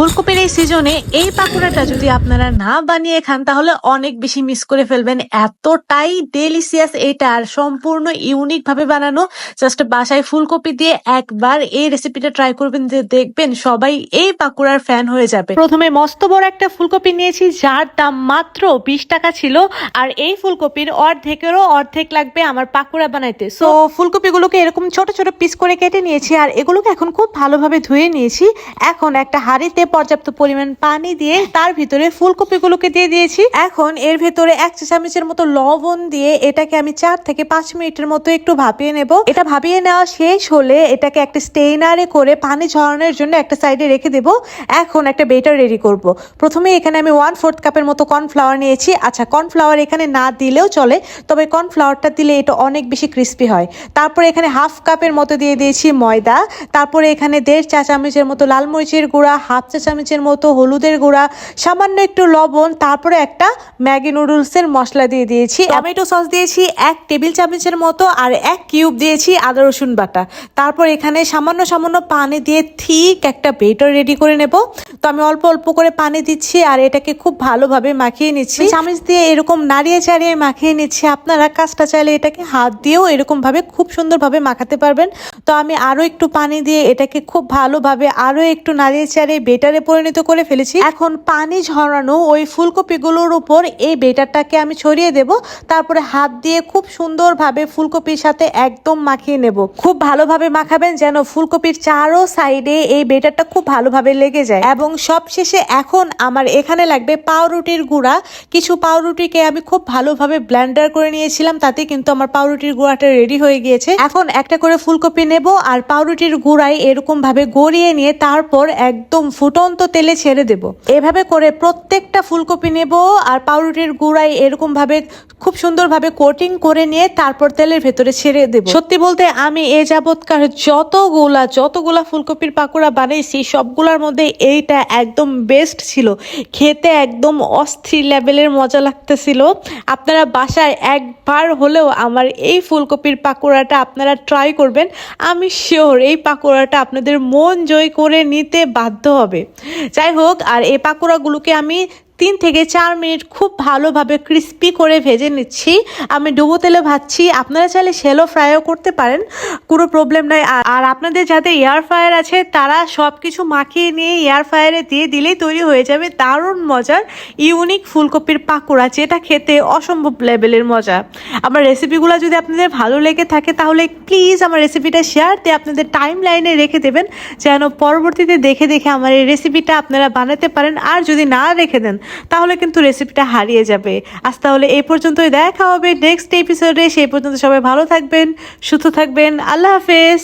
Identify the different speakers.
Speaker 1: ফুলকপির এই সিজনে এই পাকোড়াটা যদি আপনারা না বানিয়ে খান, তাহলে অনেক বেশি মিস করে ফেলবেন। এতটাই ডেলিসিয়াস এটা, আর সম্পূর্ণ ইউনিক ভাবে বানানো। জাস্ট বাসায় ফুলকপি দিয়ে একবার এই রেসিপিটা ট্রাই করবেন, যে দেখবেন সবাই এই পাকোড়ার ফ্যান হয়ে যাবে। প্রথমে মস্ত বড় একটা ফুলকপি নিয়েছি, যার দাম মাত্র বিশ টাকা ছিল, আর এই ফুলকপির অর্ধেকেরও অর্ধেক লাগবে আমার পাকোড়া বানাইতে। সো ফুলকপিগুলোকে এরকম ছোট ছোট পিস করে কেটে নিয়েছি, আর এগুলোকে এখন খুব ভালোভাবে ধুয়ে নিয়েছি। এখন একটা হাঁড়িতে পর্যাপ্ত পরিমাণ পানি দিয়ে তার ভিতরে ফুলকপিগুলোকে দিয়ে দিয়েছি। এখন এর ভিতরে এক চামচের মতো লবণ দিয়ে এটাকে আমি চার থেকে পাঁচ মিনিটের মতো একটু ভাপিয়ে নেব। এটা ভাপিয়ে নেওয়া শেষ হলে এটাকে একটা স্টেইনারে করে পানি ঝরানোর জন্য একটা সাইডে রেখে দেব। এখন একটা বেটার রেডি করব। প্রথমে এখানে আমি ওয়ান ফোর্থ কাপের মতো কর্নফ্লাওয়ার নিয়েছি। আচ্ছা কর্নফ্লাওয়ার এখানে না দিলেও চলে, তবে কর্নফ্লাওয়ারটা দিলে এটা অনেক বেশি ক্রিস্পি হয়। তারপরে এখানে হাফ কাপের মতো দিয়ে দিয়েছি ময়দা। তারপরে এখানে দেড় চা চামচের মতো লাল মরিচের গুঁড়া, হাফ চা চামচের মতো হলুদের গুঁড়া, সামান্য একটু লবণ, তারপরে একটা ম্যাগি নুডলসের মশলা দিয়ে দিয়েছি। টমেটো সস দিয়েছি, এক টেবিল চামচের মতো, আর এক কিউব দিয়েছি আদা রসুন বাটা। তারপর এখানে সামান্য সামান্য পানি দিয়ে ঠিক একটা বেটার রেডি করে নেব। তো আমি অল্প অল্প করে পানি দিচ্ছি, আর এটাকে খুব ভালোভাবে মাখিয়ে নিচ্ছি। চামচ দিয়ে এরকম নাড়িয়ে চাড়িয়ে মাখিয়ে নিচ্ছি। আপনারা কাজটা চাইলে এটাকে হাত দিয়েও এরকম ভাবে খুব সুন্দরভাবে মাখাতে পারবেন। তো আমি আরও একটু পানি দিয়ে এটাকে খুব ভালোভাবে আরও একটু নাড়িয়ে চাড়িয়ে বেটারে পরিণত করে ফেলেছি। এখন পানি ঝরানো ওই ফুলকপিগুলোর উপর এই বেটারটাকে আমি ছড়িয়ে দেব, তারপরে হাত দিয়ে খুব সুন্দরভাবে ফুলকপির সাথে একদম মাখিয়ে নেব। খুব ভালোভাবে মাখাবেন যেন ফুলকপির চারো সাইডে এই বেটারটা খুব ভালোভাবে লেগে যায়। এবং সবশেষে এখন আমার এখানে লাগবে পাউরুটির গুঁড়া। কিছু পাউরুটিকে আমি খুব ভালোভাবে ব্লেন্ডার করে নিয়েছিলাম, তাতে কিন্তু আমার পাউরুটির গুঁড়াটা রেডি হয়ে গিয়েছে। এখন একটা করে ফুলকপি নেব আর পাউরুটির গুঁড়াই এরকম ভাবে গড়িয়ে নিয়ে তারপর একদম ফুটন্ত তেলে ছেড়ে দেব। এভাবে করে প্রত্যেকটা ফুলকপি নেব আর পাউরুটির গুঁড়াই এরকম ভাবে খুব সুন্দরভাবে কোটিং করে নিয়ে তারপর তেলের ভেতরে ছেড়ে দেব। সত্যি বলতে আমি এ যাবৎকার যতগুলা যতগুলা ফুলকপির পাকোড়া বানাইছি, সবগুলার মধ্যে এইটা একদম বেস্ট ছিল। খেতে একদম অস্থির লেভেলের মজা লাগতেছিল। আপনারা বাসায় একবার হলেও আমার এই ফুলকপির পাকোড়াটা আপনারা ট্রাই করবেন। আমি শিওর এই পাকোড়াটা আপনাদের মন জয় করে নিতে বাধ্য হবে। যাই হোক আর এই পাকোড়াগুলোকে আমি তিন থেকে চার মিনিট খুব ভালোভাবে ক্রিস্পি করে ভেজে নিচ্ছি। আমি ডুবো তেলে ভাজছি। আপনারা চাইলে শ্যালো ফ্রাইও করতে পারেন, কোনো প্রবলেম নাই। আর আপনাদের যাদের এয়ার ফ্রায়ার আছে, তারা সব কিছু মাখিয়ে নিয়ে এয়ার ফ্রায়ারে দিয়ে দিলেই তৈরি হয়ে যাবে। দারুণ মজার ইউনিক ফুলকপির পাকোড়া, যেটা খেতে অসম্ভব লেভেলের মজা। আমার রেসিপিগুলো যদি আপনাদের ভালো লেগে থাকে, তাহলে প্লিজ আমার রেসিপিটা শেয়ার দিয়ে আপনাদের টাইম লাইনে রেখে দেবেন, যেন পরবর্তীতে দেখে দেখে আমার এই রেসিপিটা আপনারা বানাতে পারেন। আর যদি না রেখে দেন তাহলে কিন্তু রেসিপিটা হারিয়ে যাবে। আজ তাহলে এই পর্যন্তই দেখা হবে নেক্সট এপিসোডে সেই পর্যন্ত সবাই ভালো থাকবেন, সুস্থ থাকবেন। আল্লাহ হাফেজ।